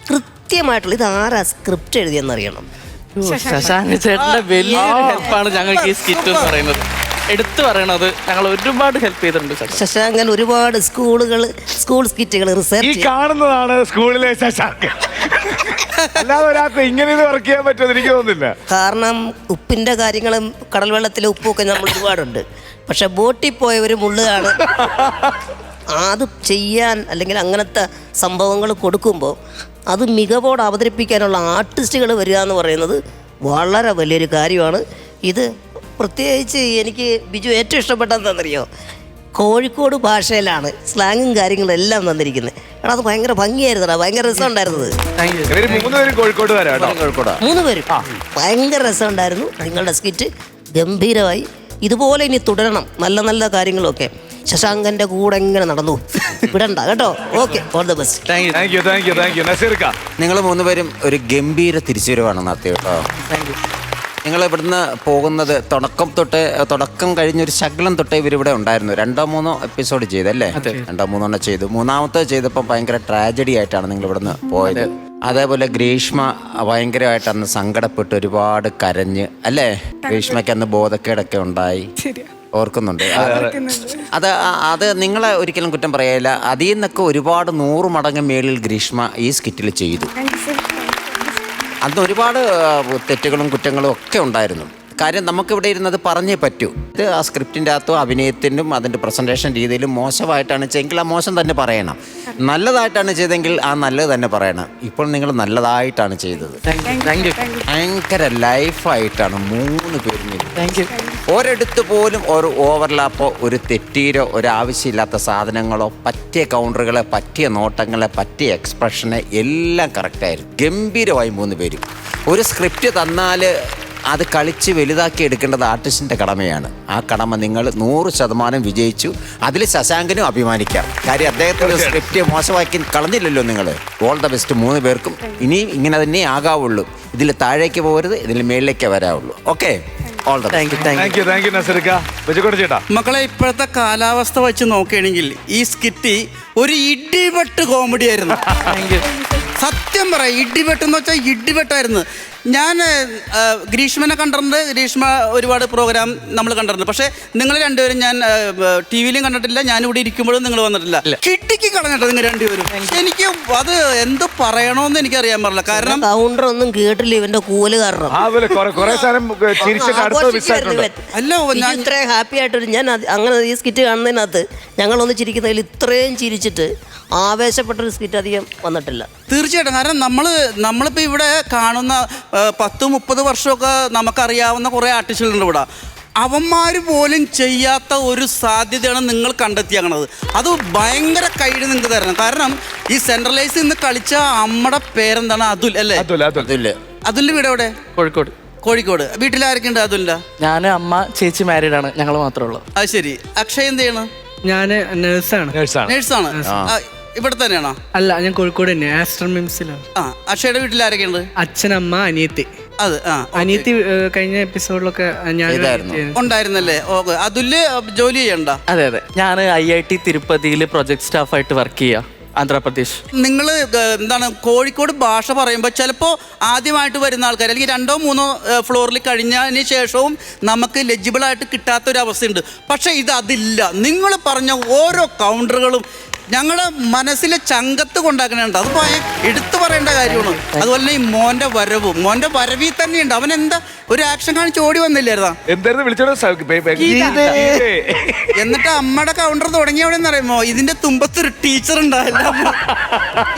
കൃത്യമായിട്ടുള്ള ഇത് ആരാ സ്ക്രിപ്റ്റ് എഴുതിയെന്നറിയണം ശശാങ്ക് ചേട്ടന്റെ വലിയൊരു ഹെൽപ്പാണ് ഞങ്ങൾക്ക് ഈ സ്കിറ്റ് എന്ന് പറയുന്നത്. എടുത്തു പറയണത് ഞങ്ങൾ ഒരുപാട് ഹെൽപ്പ് ചെയ്തിട്ടുണ്ട് ശശാങ്ക് ശശാങ്കൻ ഒരുപാട് സ്കൂളുകൾ സ്കൂൾ സ്കിറ്റുകൾ റിസർച്ച് ഈ റിസർച്ച് കാണുന്നതാണ് സ്കൂളിലെ ശശാങ്ക് അല്ലാതെ ഒരാൾക്ക് ഇങ്ങനെ ഇത് വർക്ക് ചെയ്യാൻ പറ്റുമെന്ന് എനിക്ക് തോന്നുന്നില്ല. കാരണം ഉപ്പിന്റെ കാര്യങ്ങളും കടൽ വെള്ളത്തിലെ ഉപ്പുമൊക്കെ നമ്മൾ ഒരുപാടുണ്ട്. പക്ഷെ ബോട്ടിൽ പോയവരും ഉള്ളതാണ് അത് ചെയ്യാൻ അല്ലെങ്കിൽ അങ്ങനത്തെ സംഭവങ്ങൾ കൊടുക്കുമ്പോൾ അത് മികവോട് അവതരിപ്പിക്കാനുള്ള ആർട്ടിസ്റ്റുകൾ വരിക എന്ന് പറയുന്നത് വളരെ വലിയൊരു കാര്യമാണ്. ഇത് പ്രത്യേകിച്ച് എനിക്ക് ബിജു ഏറ്റവും ഇഷ്ടപ്പെട്ടതെന്നറിയോ കോഴിക്കോട് ഭാഷയിലാണ് സ്ലാങ്ങും കാര്യങ്ങളും എല്ലാം തന്നിരിക്കുന്നത്. എടാ അത് ഭയങ്കര ഭംഗിയായിരുന്നടാ ഭയങ്കര രസമുണ്ടായിരുന്നത് ഇവർ മൂന്നുപേരും കോഴിക്കോട്ടുകാരാണ് കേട്ടോ. മൂന്ന് പേരും ഭയങ്കര രസം ഉണ്ടായിരുന്നു. നിങ്ങളുടെ സ്കിറ്റ് ഗംഭീരമായി. ഇതുപോലെ ഇനി തുടരണം. നല്ല നല്ല കാര്യങ്ങളൊക്കെ. ശശാങ്കന്റെ കൂടെ ഇങ്ങനെ നടന്നു. വിടണ്ട കേട്ടോ. Okay all the best thank you thank you thank you thank you നസീർക്ക. നിങ്ങൾ മൂന്നുപേരും ഒരു ഗംഭീര തിരിച്ചുവരവാണ് നടത്തി കേട്ടോ താങ്ക് യു നിങ്ങൾ ഇവിടുന്ന് പോകുന്നത് തുടക്കം തൊട്ട് തുടക്കം കഴിഞ്ഞൊരു ശകലം തൊട്ട് ഇവരിവിടെ ഉണ്ടായിരുന്നു. രണ്ടോ മൂന്നോ എപ്പിസോഡ് ചെയ്തല്ലേ. രണ്ടോ മൂന്നോ എണ്ണം ചെയ്തു. മൂന്നാമത്തെ ചെയ്തപ്പോൾ ഭയങ്കര ട്രാജഡി ആയിട്ടാണ് നിങ്ങൾ ഇവിടുന്ന് പോയത് അതേപോലെ ഗ്രീഷ്മ ഭയങ്കരമായിട്ട് അന്ന് സങ്കടപ്പെട്ട് ഒരുപാട് കരഞ്ഞ് അല്ലേ? ഗ്രീഷ്മയ്ക്ക് അന്ന് ബോധക്കേടൊക്കെ ഉണ്ടായി. ഓർക്കുന്നുണ്ട്. അത് അത് നിങ്ങളെ ഒരിക്കലും കുറ്റം പറയല. അതിൽ നിന്നൊക്കെ ഒരുപാട് നൂറ് മടങ്ങ് മേളിൽ ഗ്രീഷ്മ ഈ സ്കിറ്റിൽ ചെയ്തു. അന്ന് ഒരുപാട് തെറ്റുകളും കുറ്റങ്ങളും ഒക്കെ ഉണ്ടായിരുന്നു. കാര്യം നമുക്കിവിടെ ഇരുന്നത് പറഞ്ഞേ പറ്റൂ. ഇത് ആ സ്ക്രിപ്റ്റിന്റെ അകത്തും അഭിനയത്തിനും അതിന്റെ പ്രസന്റേഷൻ രീതിയിലും മോശമായിട്ടാണ് ചെയ്തെങ്കിൽ ആ മോശം തന്നെ പറയണം. നല്ലതായിട്ടാണ് ചെയ്തെങ്കിൽ ആ നല്ലത് തന്നെ പറയണം. ഇപ്പോൾ നിങ്ങൾ നല്ലതായിട്ടാണ് ചെയ്തത്. ഭയങ്കര ലൈഫായിട്ടാണ് മൂന്ന് പേരും. താങ്ക് യു ഒരിടത്ത് പോലും ഒരു ഓവർലാപ്പോ ഒരു തെറ്റീരോ ഒരു ആവശ്യമില്ലാത്ത സാധനങ്ങളോ പറ്റിയ കൗണ്ടറുകളെ പറ്റിയ നോട്ടങ്ങളെ പറ്റിയ എക്സ്പ്രഷനെ എല്ലാം കറക്റ്റായിരുന്നു ഗംഭീരമായി മൂന്ന് പേരും. ഒരു സ്ക്രിപ്റ്റ് തന്നാൽ അത് കളിച്ച് വലുതാക്കി എടുക്കേണ്ടത് ആർട്ടിസ്റ്റിന്റെ കടമയാണ്. ആ കടമ നിങ്ങൾ നൂറ് ശതമാനം വിജയിച്ചു. അതിൽ ശശാങ്കനും അഭിമാനിക്കാം. കാര്യം അദ്ദേഹത്തിന്റെ സ്ക്രിപ്റ്റ് മോശമാക്കി കളഞ്ഞില്ലല്ലോ നിങ്ങൾ ഓൾ ദ ബെസ്റ്റ് മൂന്ന് പേർക്കും. ഇനിയും ഇങ്ങനെ തന്നെ ആകാവുള്ളൂ. ഇതിൽ താഴേക്ക് പോകരുത് ഇതിൽ മേളിലേക്ക് വരാവുള്ളൂ. Okay all the thank you thank you thank you thank you ചേട്ടാ. മക്കളെ ഇപ്പോഴത്തെ കാലാവസ്ഥ വെച്ച് നോക്കുകയാണെങ്കിൽ ഈ സ്കിറ്റി ഒരു ഇടിവെട്ട് കോമഡി ആയിരുന്നു. *laughs* താങ്ക് യു സത്യം പറ ഇടിവെട്ട് വെട്ടെന്ന് വെച്ചാൽ ഇടിവെട്ടായിരുന്നു. ഞാൻ ഗ്രീഷ്മനെ കണ്ടിട്ടുണ്ട്. ഗ്രീഷ്മ ഒരുപാട് പ്രോഗ്രാം നമ്മൾ കണ്ടിട്ടുണ്ട്. പക്ഷേ നിങ്ങൾ രണ്ടുപേരും ഞാൻ ടി വിയിലും കണ്ടിട്ടില്ല. ഞാനിവിടെ ഇവിടെ ഇരിക്കുമ്പോഴും നിങ്ങൾ വന്നിട്ടില്ല. കിട്ടിക്ക് കളഞ്ഞിട്ട് നിങ്ങൾ രണ്ടുപേരും. എനിക്ക് അത് എന്ത് പറയണമെന്ന് എനിക്ക് അറിയാൻ പാടില്ല. കാരണം കൗണ്ടർ ഒന്നും കേട്ടില്ല. ഇവന്റെ കൂല കാരണം. അല്ല, ഞാൻ- ഇത്രയും ഹാപ്പി ആയിട്ടൊരു ഞാൻ അങ്ങനെ ഈ സ്കിറ്റ് കാണുന്നതിനകത്ത് ഞങ്ങളൊന്ന് ചിരിക്കുന്നതിൽ ഇത്രയും ചിരിച്ചിട്ട് ആവേശപ്പെട്ടൊരു സ്കിറ്റ് അധികം വന്നിട്ടില്ല. തീർച്ചയായിട്ടും. കാരണം നമ്മൾ നമ്മളിപ്പോൾ ഇവിടെ കാണുന്ന പത്ത് മുപ്പത് വർഷമൊക്കെ നമുക്കറിയാവുന്ന കുറേ ആർട്ടിസ്റ്റുകളുണ്ട് ഇവിടെ. അവന്മാർ പോലും ചെയ്യാത്ത ഒരു സാധ്യതയാണ് നിങ്ങൾ കണ്ടെത്തിയാകണത് അത് ഭയങ്കര കൈഡ് നിങ്ങൾക്ക് തരണം. കാരണം ഈ സെൻട്രലൈസ് ഇന്ന് കളിച്ച അമ്മയുടെ പേരെന്താണ്? അതുൽ അല്ലേ? അതുല്ല അതുല്ല അതിൽ. അതുലിന്റെ വീട് എവിടെ? കോഴിക്കോട്. കോഴിക്കോട്. വീട്ടിലാരൊക്കെ ഉണ്ട് അതുലിന്റെ ഞാൻ അമ്മ ചേച്ചി മാരീഡ് ആണ്. ഞങ്ങൾ മാത്രമേ ഉള്ളൂ. അത് ശരി. അക്ഷയ് എന്ത് ചെയ്യണം? ഞാൻ നേഴ്സാണ് നേഴ്സാണ് നേഴ്സാണ് ഇവിടെ തന്നെയാണോ? അല്ല ഞാൻ കോഴിക്കോട് തന്നെ മിംസിലാണ് ആ അക്ഷയുടെ വീട്ടിൽ ആരൊക്കെയുണ്ട് അച്ഛനമ്മ അച്ഛൻ അമ്മ അനിയത്തി. അത് ആ അനിയത്തി ഏഹ്, കഴിഞ്ഞ എപ്പിസോഡിലൊക്കെ ഞാൻ. ഉണ്ടായിരുന്നല്ലേ? ഓക്കെ. അതുൽ ജോലി ചെയ്യണ്ട? അതെ അതെ. ഞാൻ ഐ ഐ ടി തിരുപ്പതിയിൽ പ്രൊജക്ട് സ്റ്റാഫായിട്ട് വർക്ക് ചെയ്യുക ആന്ധ്രാപ്രദേശ്. നിങ്ങൾ എന്താണ് കോഴിക്കോട് ഭാഷ പറയുമ്പോൾ ചിലപ്പോൾ ആദ്യമായിട്ട് വരുന്ന ആൾക്കാർ അല്ലെങ്കിൽ രണ്ടോ മൂന്നോ ഫ്ലോറിൽ കഴിഞ്ഞതിന് ശേഷവും നമുക്ക് legible ആയിട്ട് കിട്ടാത്തൊരു അവസ്ഥയുണ്ട് പക്ഷേ ഇത് അതില്ല. നിങ്ങൾ പറഞ്ഞ ഓരോ കൗണ്ടറുകളും ഞങ്ങളുടെ മനസ്സിലെ ചങ്കത്ത് കൊണ്ടാക്കണുണ്ട്. അത് പോയ എടുത്തു പറയേണ്ട കാര്യമാണ്. അതുപോലെ ഈ മോന്റെ വരവും. മോന്റെ വരവിൽ തന്നെയുണ്ട്. അവൻ എന്താ ഒരു ആക്ഷൻ കാണിച്ച് ഓടി വന്നില്ലായിരുന്നാ? എന്തായിരുന്നു എന്നിട്ട് അമ്മയുടെ കൗണ്ടർ തുടങ്ങിയവിടെ അറിയുമോ? ഇതിന്റെ തുമ്പത്തൊരു ടീച്ചർ ഉണ്ടായില്ല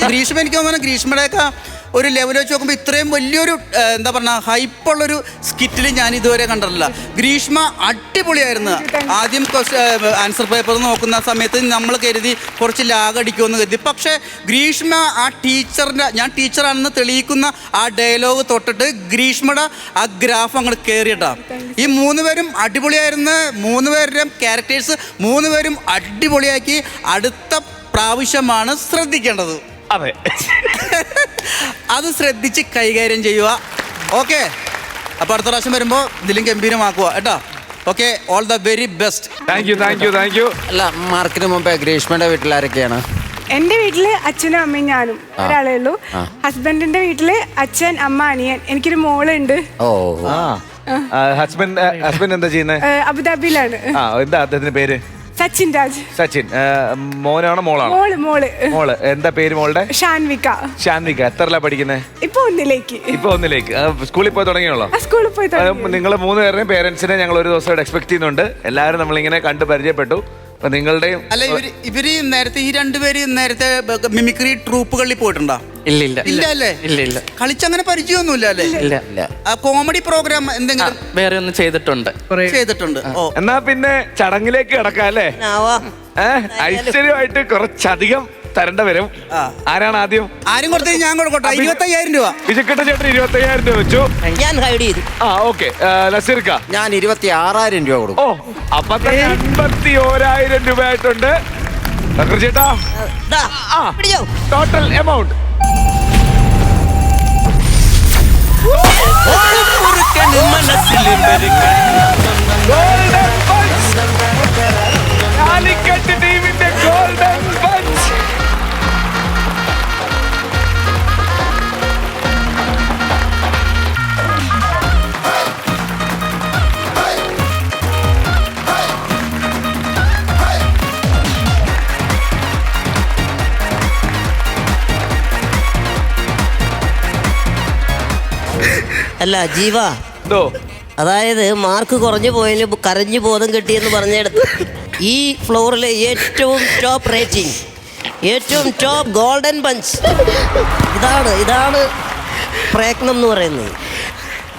ഗ്രീഷ്മ എനിക്ക് തോന്നുന്നു ഗ്രീഷ്മയുടെയൊക്കെ ഒരു ലെവൽ വെച്ച് നോക്കുമ്പോൾ ഇത്രയും വലിയൊരു എന്താ പറഞ്ഞ ഹൈപ്പുള്ളൊരു സ്കിറ്റിൽ ഞാൻ ഇതുവരെ കണ്ടിട്ടില്ല. ഗ്രീഷ്മ അടിപൊളിയായിരുന്നു. ആദ്യം ആൻസർ പേപ്പർ നോക്കുന്ന സമയത്ത് നമ്മൾ കരുതി കുറച്ച് ലാഗ് അടിക്കുമെന്ന് കരുതി. പക്ഷേ ഗ്രീഷ്മ ആ ടീച്ചറിന്റെ ഞാൻ ടീച്ചറാണെന്ന് തെളിയിക്കുന്ന ആ ഡയലോഗ് തൊട്ടിട്ട് ഗ്രീഷ്മയുടെ ആ ഗ്രാഫ് അങ്ങോട്ട് കയറിയിട്ടാ ഈ മൂന്ന് പേരും അടിപൊളിയായിരുന്നു മൂന്ന് പേരുടെയും ക്യാരക്ടേഴ്സ് മൂന്ന് പേരും അടിപൊളിയാക്കി അടുത്ത പ്രാവശ്യമാണ് ശ്രദ്ധിക്കേണ്ടത്. അതെ. അത് ശ്രദ്ധിച്ച് കൈകാര്യം ചെയ്യുക. ഓക്കെ അപ്പൊ അടുത്ത പ്രാവശ്യം വരുമ്പോ ഇതിലും ഗംഭീരമാക്കുക കേട്ടോ. Okay all the very best thank you thank you thank you അല്ല മാർക്കിന് മുമ്പേ ഗ്രീഷ്മയുടെ വീട്ടിൽ ആരൊക്കെയാണ് എന്റെ വീട്ടിൽ അച്ഛനും അമ്മയും ഞാനും ഒരാളേ ഉള്ളൂ. ഹസ്ബൻഡിന്റെ വീട്ടിൽ അച്ഛൻ അമ്മ അനിയൻ. എനിക്കൊരു മോളുണ്ട്. ഓ. ഹസ്ബൻഡ് ഹസ്ബൻഡ് എന്താ ചെയ്യുന്നത് അബുദാബിയിലാണ്. ആ എന്താ അദ്ദേഹത്തിന്റെ പേര്? സച്ചിൻ രാജ്. സച്ചിൻ മോനാണോ മോളാണോ? മോൾ മോൾ. മോൾ. എന്താ പേര് മോളുടെ? ഷാൻവിക. ഷാൻവിക. എത്രല്ല പഠിക്കുന്നത് ഇപ്പൊ ഒന്നിലേക്ക്. ഇപ്പൊ ഒന്നിലേക്ക്. സ്കൂളിൽ പോയി തുടങ്ങിയുള്ളോ സ്കൂളിൽ പോയി നിങ്ങൾ മൂന്ന് പേരുടെയും പേരൻസിനെ ഞങ്ങൾ ഒരു ദിവസം എക്സ്പെക്ട് ചെയ്യുന്നുണ്ട്. എല്ലാവരും നമ്മളിങ്ങനെ കണ്ട് പരിചയപ്പെട്ടു. അപ്പൊ നിങ്ങളുടെയും അല്ല ഇവർ ഇവർ നേരത്തെ ഈ രണ്ടുപേര് നേരത്തെ മിമിക്രി ട്രൂപ്പുകളിൽ പോയിട്ടുണ്ടോ? ഇല്ല ഇല്ല. ഇല്ല അല്ലേ ഇല്ല ഇല്ല. കളിച്ചങ്ങനെ പരിചയമൊന്നുമില്ല അല്ലേ? ഇല്ല ഇല്ല. ആ കോമഡി പ്രോഗ്രാം ആ, എന്തെങ്കിലും വേറെ ഒന്ന് ചെയ്തിട്ടുണ്ട്. ചെയ്തിട്ടുണ്ട്. ഓ. എന്നാ പിന്നെ ചടങ്ങിലേക്ക് കിടക്കാം അല്ലേ ഏഹ് ഐശ്വര്യമായിട്ട് കുറച്ചധികം തരേണ്ട വരും. ആരാണ് ആദ്യം? ആരും കൊടുത്തത് ഞാൻ കൊടുക്കട്ടെ. ഇരുപത്തയ്യായിരം രൂപ. വിജക്കട്ട ചേട്ടൻ ഇരുപത്തി അയ്യായിരം രൂപ വെച്ചു. ഞാൻ ഹൈഡ് ചെയ്തു. ആ ഓക്കെ. നസീർക്ക? ഞാൻ ഇരുപത്തി ആറായിരം രൂപ കൊടുക്കും. ഓ അപ്പൊ തന്നെ അൻപത്തി ഓരായിരം രൂപ ആയിട്ടുണ്ട് ചേട്ടാ. ദാ, പിടിച്ചോ. ടോട്ടൽ എമൗണ്ട് അല്ല ജീവ. എന്തോ? അതായത് മാർക്ക് കുറഞ്ഞു പോയതിന് കരഞ്ഞു ബോധം കിട്ടിയെന്ന് പറഞ്ഞെടുത്ത് ഈ ഫ്ലോറിലെ ഏറ്റവും ടോപ്പ് റേറ്റിംഗ് ഏറ്റവും ടോപ്പ് ഗോൾഡൻ പഞ്ച് ഇതാണ് ഇതാണ് പ്രയത്നം എന്ന് പറയുന്നത്.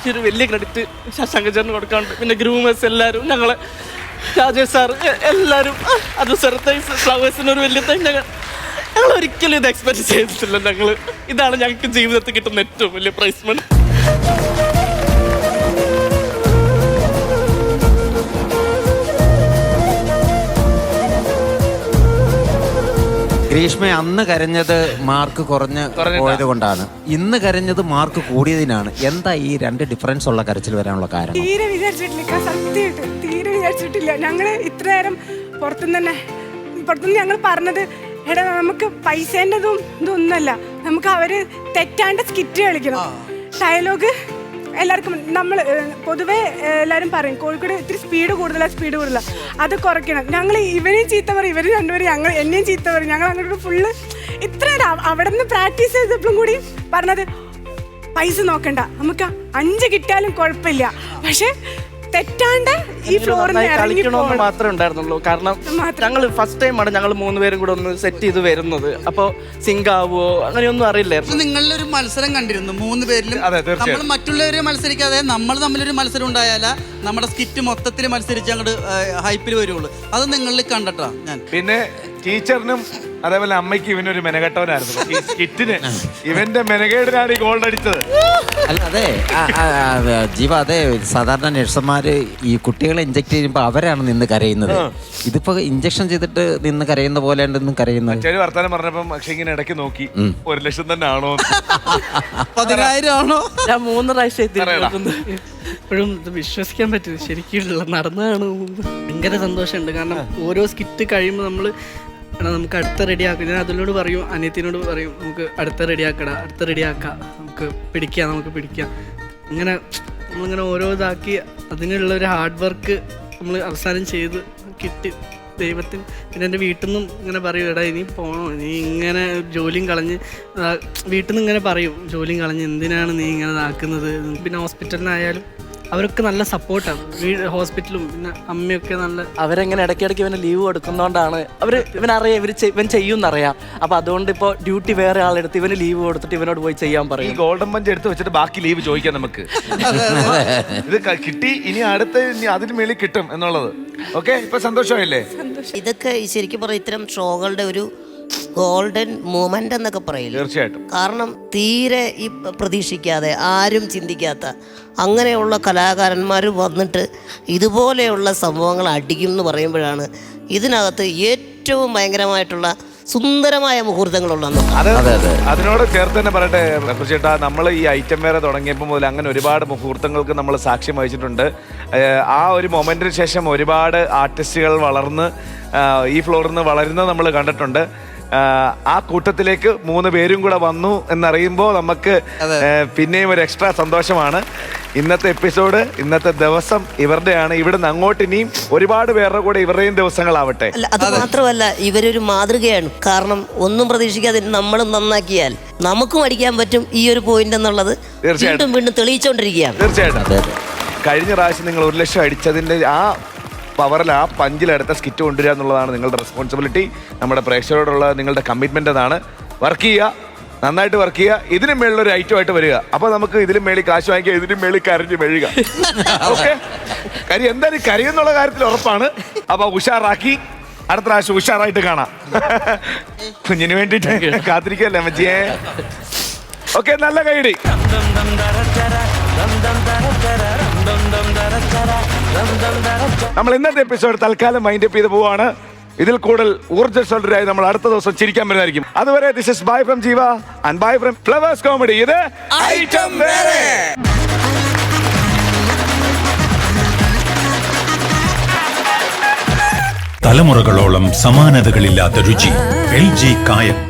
ഒരു വലിയ ക്രെഡിറ്റ് ശങ്കചേട്ടന് കൊടുക്കാണ്ട് പിന്നെ ഗ്രൂമേഴ്സ് എല്ലാവരും ഞങ്ങളെ രാജേഷ് സാർ എല്ലാവരും അത് സർപ്രൈസ് ഫ്ലവേഴ്സിന് ഒരു വലിയ thing ഞങ്ങൾ ഞങ്ങൾ ഒരിക്കലും ഇത് എക്സ്പെക്ട് ചെയ്തിട്ടില്ല ഞങ്ങൾ ഇതാണ് ഞങ്ങൾക്ക് ജീവിതത്തിൽ കിട്ടുന്ന ഏറ്റവും വലിയ പ്രൈസ്മെന്റ് ഗ്രീഷ്മ അന്ന് കരഞ്ഞത് മാർക്ക് കുറഞ്ഞ്. പോയത് കൊണ്ടാണ്. ഇന്ന് കരഞ്ഞത് മാർക്ക് കൂടിയതിനാണ്. എന്താ ഈ രണ്ട് ഡിഫറൻസ് ഉള്ള കരച്ചിൽ വരാനുള്ള കാരണം? തീരെ വിചാരിച്ചിട്ടില്ല. ഇക്ക, സത്യമായിട്ട് തീരെ വിചാരിച്ചിട്ടില്ല. ഞങ്ങൾ ഇത്ര നേരം പുറത്തുനിന്ന് തന്നെ പുറത്തുനിന്ന് ഞങ്ങൾ പറഞ്ഞത് എടാ നമുക്ക് പൈസേന്റെതും ഇതൊന്നുമല്ല. നമുക്ക് അവർ തെറ്റാണ്ട് സ്കിറ്റ് കളിക്കണം. ഡയലോഗ് എല്ലാവർക്കും നമ്മൾ പൊതുവേ എല്ലാവരും പറയും കോഴിക്കോട് ഇത്തിരി സ്പീഡ് കൂടുതലാണ് സ്പീഡ് കൂടുതലാണ് അത് കുറയ്ക്കണം ഞങ്ങൾ ഇവരെയും ചീത്ത പറയും ഇവർ രണ്ടുപേരും ഞങ്ങൾ എന്നെയും ചീത്ത പറയും. ഞങ്ങൾ അങ്ങോട്ട് ഫുള്ള് ഇത്ര അവിടെ നിന്ന് പ്രാക്ടീസ് ചെയ്തപ്പോഴും കൂടി പറഞ്ഞത് പൈസ നോക്കണ്ട. നമുക്ക് അഞ്ച് കിട്ടിയാലും കുഴപ്പമില്ല. പക്ഷെ തെറ്റാണ്ട് ഈ ഫ്ലോറിൽ കളിക്കണമെന്ന് മാത്രമേ ഉണ്ടായിരുന്നുള്ളൂ. കാരണം ഞങ്ങൾ ഫസ്റ്റ് ടൈമാണ് ഞങ്ങൾ മൂന്ന് പേരും കൂടെ ഒന്ന് സെറ്റ് ചെയ്ത് വരുന്നത്. അപ്പൊ സിങ്ക് ആവുമോ അങ്ങനെയൊന്നും അറിയില്ലായിരുന്നു. നിങ്ങളുടെ ഒരു മത്സരം കണ്ടിരുന്നു മൂന്ന് പേരിലും. നമ്മൾ മറ്റുള്ളവരെ മത്സരിക്കാതെ നമ്മൾ തമ്മിലൊരു മത്സരം ഉണ്ടായാല നമ്മുടെ സ്കിറ്റ് മൊത്തത്തിൽ മത്സരിച്ച് അങ്ങോട്ട് ഹൈപ്പിൽ വരുള്ളൂ. അത് നിങ്ങളിൽ കണ്ടട്ടാ ഞാൻ. പിന്നെ ടീച്ചറിനും അതേപോലെ അമ്മയ്ക്ക് ഇവനൊരു മെനകെട്ടവനായിരുന്നു. ഈ സ്കിറ്റിന് ഇവന്റെ മെനകേടിനാണ് ഈ ഗോൾഡ് അടിച്ചത്. അല്ല അതെ. ആ, ആ, ആ, ജീവ അതെ. സാധാരണ നഴ്സുമാര് ഈ കുട്ടികളെ ഇഞ്ചക്ട് ചെയ്യുമ്പോൾ അവരാണ് നിന്ന് കരയുന്നത്. ഇതിപ്പോ ഇഞ്ചക്ഷൻ ചെയ്തിട്ട് നിന്ന് കരയുന്ന പോലെ നിന്നും കരയുന്നത്. ചെറിയ വർത്താനം പറഞ്ഞപ്പം പക്ഷെ ഇങ്ങനെ ഇടയ്ക്ക് നോക്കി ഒരു ലക്ഷം തന്നെ ആണോ പതിനായിരം ആണോ? ഞാൻ മൂന്ന് പ്രാവശ്യം പറയടാ. ഇപ്പോഴും ഇത് വിശ്വസിക്കാൻ പറ്റില്ല. ശരിക്കുള്ള നടന്നതാണ് ഭയങ്കര സന്തോഷമുണ്ട്. കാരണം ഓരോ സ്കിറ്റ് കഴിയുമ്പോൾ നമ്മൾ നമുക്ക് അടുത്ത റെഡിയാക്കാം ഞാൻ അതിനോട് പറയും അനിയത്തിനോട് പറയും നമുക്ക് അടുത്ത റെഡിയാക്കടാ അടുത്ത റെഡിയാക്കാം നമുക്ക് പിടിക്കാം നമുക്ക് പിടിക്കാം. ഇങ്ങനെ നമ്മളിങ്ങനെ ഓരോ ഇതാക്കി അതിനുള്ള ഒരു ഹാർഡ് വർക്ക് നമ്മൾ അവസാനം ചെയ്ത് കിട്ടി. ദൈവത്തിന്. പിന്നെ എന്റെ വീട്ടിൽ നിന്നും ഇങ്ങനെ പറയും എടാ ഇനി പോകണോ നീ ഇങ്ങനെ ജോലിയും കളഞ്ഞ് വീട്ടിൽ നിന്ന് ഇങ്ങനെ പറയും. ജോലിയും കളഞ്ഞ് എന്തിനാണ് നീ ഇങ്ങനെ ഇതാക്കുന്നത്? പിന്നെ ഹോസ്പിറ്റലിനായാലും അവരൊക്കെ നല്ല സപ്പോർട്ടാണ്. വീട് ഹോസ്പിറ്റലും പിന്നെ അമ്മയൊക്കെ നല്ല അവരെങ്ങനെ ഇടയ്ക്കിടയ്ക്ക് ഇവന് ലീവ് കൊടുക്കുന്നതുകൊണ്ടാണ് അവർ ഇവനറിയാം ഇവർ ഇവൻ ഇവൻ ചെയ്യുമെന്നറിയാം അപ്പൊ അതുകൊണ്ട് ഇപ്പോൾ ഡ്യൂട്ടി വേറെ ആളെടുത്ത് ഇവന് ലീവ് കൊടുത്തിട്ട് ഇവനോട് പോയി ചെയ്യാൻ ഈ പറയും ഗോൾഡൻ പഞ്ച് എടുത്ത് വെച്ചിട്ട് ബാക്കി ലീവ് ചോദിക്കാം നമുക്ക്. *laughs* ഇത് ക- കിട്ടി ഇനി അടുത്ത ഇനി അതിന് മേളിൽ കിട്ടും എന്നുള്ളത്. ഓക്കെ? ഇപ്പൊ സന്തോഷമായില്ലേ? ഇതൊക്കെ ഈ ശരിക്കും പറയാം ഇത്തരം ഷോകളുടെ ഒരു ഗോൾഡൻ മൂമെന്റ് എന്നൊക്കെ പറയും തീർച്ചയായിട്ടും. കാരണം തീരെ ഈ പ്രതീക്ഷിക്കാതെ ആരും ചിന്തിക്കാത്ത അങ്ങനെയുള്ള കലാകാരന്മാർ വന്നിട്ട് ഇതുപോലെയുള്ള സംഭവങ്ങൾ അടിക്കും എന്ന് പറയുമ്പോഴാണ് ഇതിനകത്ത് ഏറ്റവും ഭയങ്കരമായിട്ടുള്ള സുന്ദരമായ മുഹൂർത്തങ്ങളുള്ളതെന്ന് അത് അതിനോട് ചേർത്ത് തന്നെ പറയട്ടെ ചേട്ടാ നമ്മൾ ഈ ഐറ്റം വേറെ തുടങ്ങിയപ്പോൾ മുതൽ അങ്ങനെ ഒരുപാട് മുഹൂർത്തങ്ങൾക്ക് നമ്മൾ സാക്ഷ്യം വഹിച്ചിട്ടുണ്ട്. ആ ഒരു മൊമെന്റിന് ശേഷം ഒരുപാട് ആർട്ടിസ്റ്റുകൾ വളർന്ന് ഈ ഫ്ലോറിൽ നിന്ന് വളരുന്നത് നമ്മൾ കണ്ടിട്ടുണ്ട്. ആ കൂട്ടത്തിലേക്ക് മൂന്ന് പേരും കൂടെ വന്നു എന്നറിയുമ്പോൾ നമുക്ക് പിന്നെയും ഒരു എക്സ്ട്രാ സന്തോഷമാണ്. ഇന്നത്തെ എപ്പിസോഡ് ഇന്നത്തെ ദിവസം ഇവരുടെയാണ്. ഇവിടുന്ന് അങ്ങോട്ട് ഇനിയും ഒരുപാട് പേരുടെ കൂടെ ഇവരുടെയും ദിവസങ്ങളാവട്ടെ. അല്ല അത് മാത്രമല്ല ഇവരൊരു മാതൃകയാണ്. കാരണം ഒന്നും പ്രതീക്ഷിക്കാതെ നമ്മളും നന്നാക്കിയാൽ നമുക്കും അടിക്കാൻ പറ്റും ഈ ഒരു പോയിന്റ് എന്നുള്ളത് തീർച്ചയായിട്ടും. വീണ്ടും വീണ്ടും തെളിയിച്ചുകൊണ്ടിരിക്കുകയാണ് തീർച്ചയായിട്ടും. കഴിഞ്ഞ പ്രാവശ്യം നിങ്ങൾ ഒരു ലക്ഷം അടിച്ചതിന്റെ ആ പവറിൽ ആ പഞ്ചിലെടുത്ത സ്കിറ്റ് കൊണ്ടുവരിക എന്നുള്ളതാണ് നിങ്ങളുടെ റെസ്പോൺസിബിലിറ്റി നമ്മുടെ പ്രേക്ഷകരോടുള്ള നിങ്ങളുടെ കമ്മിറ്റ്മെന്റ് അതാണ്. വർക്ക് ചെയ്യുക നന്നായിട്ട് വർക്ക് ചെയ്യുക ഇതിനും മേളിൽ ഒരു ഐറ്റം ആയിട്ട് വരിക. അപ്പൊ നമുക്ക് ഇതിലും മേളിൽ കാശ് വാങ്ങിക്കുക ഇതിനും മേളിൽ കരഞ്ഞ് മെഴുക. *laughs* ഓക്കെ കരി എന്തായാലും കരയെന്നുള്ള കാര്യത്തിൽ ഉറപ്പാണ്. അപ്പൊ ഉഷാറാക്കി അടുത്ത പ്രാവശ്യം ഉഷാറായിട്ട് കാണാം. *laughs* കുഞ്ഞിന് വേണ്ടിയിട്ട് കാത്തിരിക്കല്ലേ മജിയെ ഓക്കെ നല്ല കൈഡി നമ്മൾ ഇന്നത്തെ എപ്പിസോഡ് തൽക്കാലം മൈൻഡ് അപ്പ് ചെയ്ത് പോവാണ്. ഇതിൽ കൂടുതൽ ഊർജസ്വലരായി നമ്മൾ അടുത്ത ദിവസം ചിരിക്കാൻ വരുന്നതായിരിക്കും. അതുവരെ this is bye from Jeeva and bye from Flowers comedy ഇത് ഐറ്റം വേറെ തലമുറകളോളം സമാനതകളില്ലാത്ത രുചി എൽ ജി കായം.